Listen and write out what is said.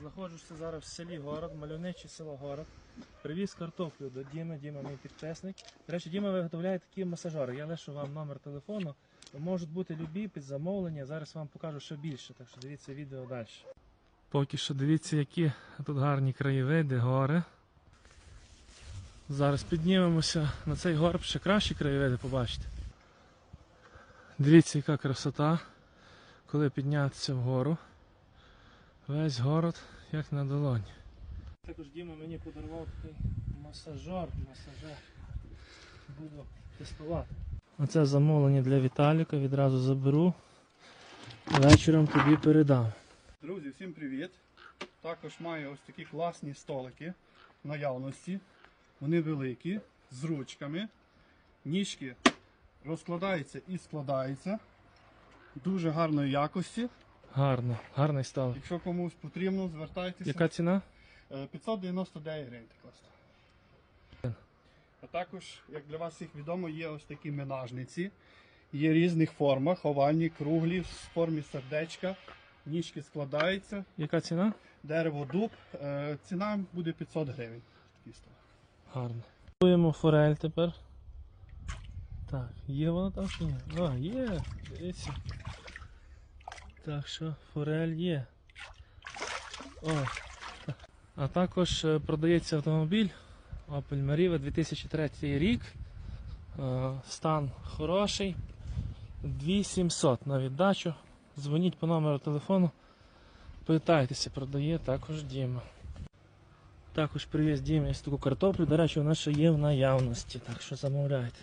Знаходжуся зараз в селі Город, мальовниче село Город. Привіз картоплю до Діми, Діма мій підписник. До речі, Діма виготовляє такі масажори. Я лишу вам номер телефону. Можуть бути любі під замовлення. Зараз вам покажу ще більше, так що дивіться відео далі. Поки що дивіться, які тут гарні краєвиди, гори. Зараз піднімемося на цей горб, ще кращі краєвиди побачите. Дивіться, яка красота, коли піднятися вгору. Весь город як на долоні. Також Діма мені подарував такий масажер, масажер. Буду тестувати. Оце замовлення для Віталіка, відразу заберу. Вечором тобі передам. Друзі, всім привіт! Також маю ось такі класні столики в наявності. Вони великі, з ручками. Ніжки розкладаються і складаються. Дуже гарної якості. Гарно, гарний столик. Якщо комусь потрібно, звертайтеся. Яка ціна? Е, 599 гривень так коштує. А також, як для вас всіх відомо, є ось такі менажниці. Є різних формах, овальні, круглі, в формі сердечка. Ніжки складаються. Яка ціна? Дерево дуб. Е, Ціна буде 500 гривень. Гарно. Пробуємо форель тепер. Так, є вона там чи ні? А, є, дивіться. Так що форель є. О. А також е, продається автомобіль Opel Meriva 2003 рік. Е, Стан хороший. 2700 на віддачу. Дзвоніть по номеру телефону. Питайтеся, продає також Діма. Також привіз Дімі ось таку картоплю. До речі, вона ще є в наявності, так що замовляйте.